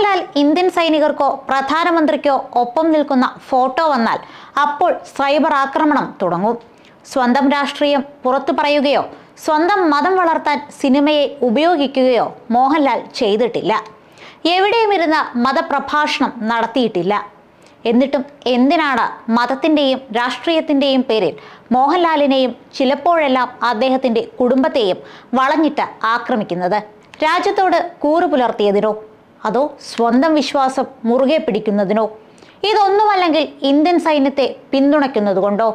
Mohanlal Indian സൈനികർക്കോ പ്രധാനമന്ത്രിക്കോ ഒപ്പം നിൽക്കുന്ന photo വന്നാൽ അപ്പോൾ സൈബർ ആക്രമണം തുടങ്ങും. സ്വന്തം രാഷ്ട്രീയം പുറത്തു പറയുകയോ സ്വന്തം മതം വളർത്താൻ സിനിമയെ ഉപയോഗിക്കുകയോ മോഹൻലാൽ ചെയ്തിട്ടില്ല. എവിടെയും ഇരുന്ന് മതപ്രഭാഷണം നടത്തിയിട്ടില്ല. എന്നിട്ടും എന്തിനാണ് മതത്തിന്റെയും രാഷ്ട്രീയത്തിന്റെയും പേരിൽ മോഹൻലാലിനെയും ചിലപ്പോഴെല്ലാം അദ്ദേഹത്തിന്റെ കുടുംബത്തെയും വളഞ്ഞിട്ട് ആക്രമിക്കുന്നത്? രാജ്യത്തോട് കൂറു പുലർത്തിയതിനോ അതോ സ്വന്തം വിശ്വാസം മുറുകെ പിടിക്കുന്നതിനോ? ഇതൊന്നുമല്ലെങ്കിൽ ഇന്ത്യൻ സൈന്യത്തെ പിന്തുണയ്ക്കുന്നതുകൊണ്ടോ?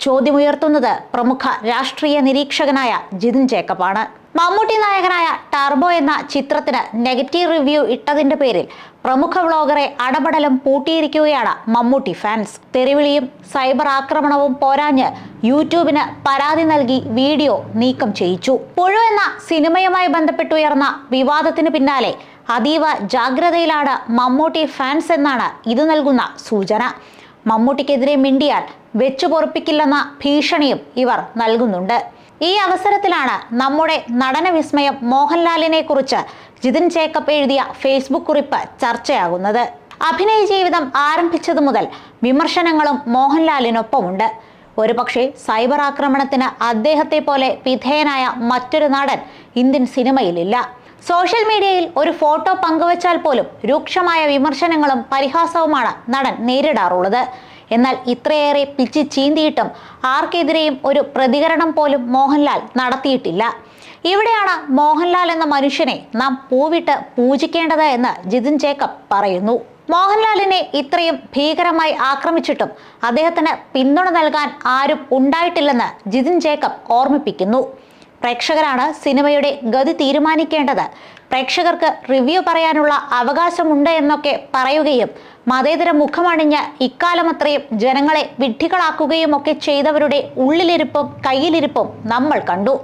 ചോദ്യമുയർത്തുന്നത് പ്രമുഖ രാഷ്ട്രീയ നിരീക്ഷകനായ ജിതിൻ ജേക്കബാണ്. മമ്മൂട്ടി നായകനായ ടർബോ എന്ന ചിത്രത്തിന് നെഗറ്റീവ് റിവ്യൂ ഇട്ടതിന്റെ പേരിൽ പ്രമുഖ വ്ളോഗറെ അടപടലം പൂട്ടിയിരിക്കുകയാണ് മമ്മൂട്ടി ഫാൻസ്. തെരുവിളിയും സൈബർ ആക്രമണവും പോരാഞ്ഞ് യൂട്യൂബിന് പരാതി നൽകി വീഡിയോ നീക്കം ചെയ്യിച്ചു. പുഴു എന്ന സിനിമയുമായി ബന്ധപ്പെട്ടുയർന്ന വിവാദത്തിന് പിന്നാലെ അതീവ ജാഗ്രതയിലാണ് മമ്മൂട്ടി ഫാൻസ് എന്നാണ് ഇത് നൽകുന്ന സൂചന. മമ്മൂട്ടിക്കെതിരെ മിണ്ടിയാൽ വെച്ചു പൊറപ്പിക്കില്ലെന്ന ഭീഷണിയും ഇവർ നൽകുന്നുണ്ട്. ഈ അവസരത്തിലാണ് നമ്മുടെ നടന വിസ്മയം മോഹൻലാലിനെ കുറിച്ച് ജിതിൻ ജേക്കബ് എഴുതിയ ഫേസ്ബുക്ക് കുറിപ്പ് ചർച്ചയാകുന്നത്. അഭിനയ ജീവിതം ആരംഭിച്ചതു മുതൽ വിമർശനങ്ങളും മോഹൻലാലിനൊപ്പമുണ്ട്. ഒരുപക്ഷെ സൈബർ ആക്രമണത്തിന് അദ്ദേഹത്തെ പോലെ വിധേയനായ മറ്റൊരു നടൻ ഇന്ത്യൻ സിനിമയിലില്ല. സോഷ്യൽ മീഡിയയിൽ ഒരു ഫോട്ടോ പങ്കുവച്ചാൽ പോലും രൂക്ഷമായ വിമർശനങ്ങളും പരിഹാസവുമാണ് നടൻ നേരിടാറുള്ളത്. എന്നാൽ ഇത്രയേറെ പിച്ച് ചീന്തിയിട്ടും ആർക്കെതിരെയും ഒരു പ്രതികരണം പോലും മോഹൻലാൽ നടത്തിയിട്ടില്ല. ഇവിടെയാണ് മോഹൻലാൽ എന്ന മനുഷ്യനെ നാം പൂവിട്ട് പൂജിക്കേണ്ടത് എന്ന് ജിതിൻ ജേക്കബ് പറയുന്നു. മോഹൻലാലിനെ ഇത്രയും ഭീകരമായി ആക്രമിച്ചിട്ടും അദ്ദേഹത്തിന് പിന്തുണ നൽകാൻ ആരും ഉണ്ടായിട്ടില്ലെന്ന് ജിതിൻ ജേക്കബ് ഓർമ്മിപ്പിക്കുന്നു. പ്രേക്ഷകരാണ് സിനിമയുടെ ഗതി തീരുമാനിക്കേണ്ടത്. പ്രേക്ഷകർക്ക് റിവ്യൂ പറയാനുള്ള അവകാശമുണ്ട് എന്നൊക്കെ പറയുകയും മതേതര മുഖമണിഞ്ഞ് ഇക്കാലമത്രയും ജനങ്ങളെ വിഡ്ഢികളാക്കുകയും ഒക്കെ ചെയ്തവരുടെ ഉള്ളിലിരിപ്പും കയ്യിലിരിപ്പും നമ്മൾ കണ്ടു.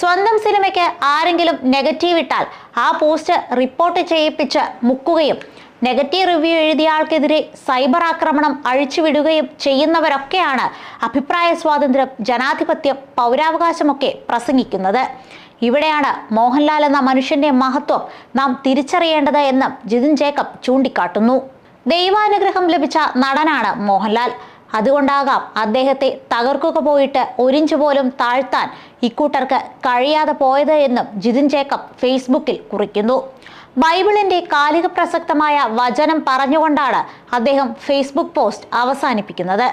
സ്വന്തം സിനിമയ്ക്ക് ആരെങ്കിലും നെഗറ്റീവ് ഇട്ടാൽ ആ പോസ്റ്റ് റിപ്പോർട്ട് ചെയ്യിപ്പിച്ച് മുക്കുകയും നെഗറ്റീവ് റിവ്യൂ എഴുതിയ ആൾക്കെതിരെ സൈബർ ആക്രമണം അഴിച്ചുവിടുകയും ചെയ്യുന്നവരൊക്കെയാണ് അഭിപ്രായ സ്വാതന്ത്ര്യം ജനാധിപത്യം പൗരാവകാശമൊക്കെ പ്രസംഗിക്കുന്നത്. ഇവിടെയാണ് മോഹൻലാൽ എന്ന മനുഷ്യന്റെ മഹത്വം നാം തിരിച്ചറിയേണ്ടത് എന്ന് ജിതിൻ ജേക്കബ് ചൂണ്ടിക്കാട്ടുന്നു. ദൈവാനുഗ്രഹം ലഭിച്ച നടനാണ് മോഹൻലാൽ. അതുകൊണ്ടാകാം അദ്ദേഹത്തെ തകർക്കുക പോയിട്ട് ഒരിഞ്ച് പോലും താഴ്ത്താൻ ഇക്കൂട്ടർക്ക് കഴിയാതെ പോയത് എന്നും ജിതിൻ ജേക്കബ് ഫേസ്ബുക്കിൽ കുറിക്കുന്നു. ബൈബിളിന്റെ കാലിക പ്രസക്തമായ വചനം പറഞ്ഞുകൊണ്ടാണ് അദ്ദേഹം ഫേസ്ബുക്ക് പോസ്റ്റ് അവസാനിപ്പിക്കുന്നത്.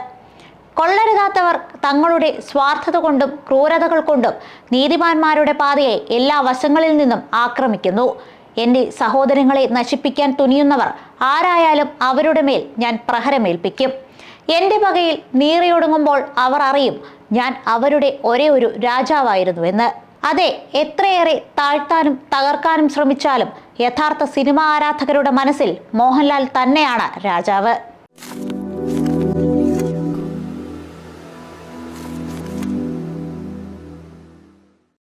കൊള്ളരുതാത്തവർ തങ്ങളുടെ സ്വാർത്ഥത കൊണ്ടും ക്രൂരതകൾ കൊണ്ടും നീതിമാന്മാരുടെ പാതയെ എല്ലാ വശങ്ങളിൽ നിന്നും ആക്രമിക്കുന്നു. എന്റെ സഹോദരങ്ങളെ നശിപ്പിക്കാൻ തുനിയുന്നവർ ആരായാലും അവരുടെ മേൽ ഞാൻ പ്രഹരമേൽപ്പിക്കും. എന്റെ പകയിൽ നീറിയൊടുങ്ങുമ്പോൾ അവർ അറിയും ഞാൻ അവരുടെ ഒരേ ഒരു രാജാവായിരുന്നുവെന്ന് അതെ എത്രയേറെ താഴ്ത്താനും തകർക്കാനും ശ്രമിച്ചാലും യഥാർത്ഥ സിനിമാ ആരാധകരുടെ മനസ്സിൽ മോഹൻലാൽ തന്നെയാണ് രാജാവ്.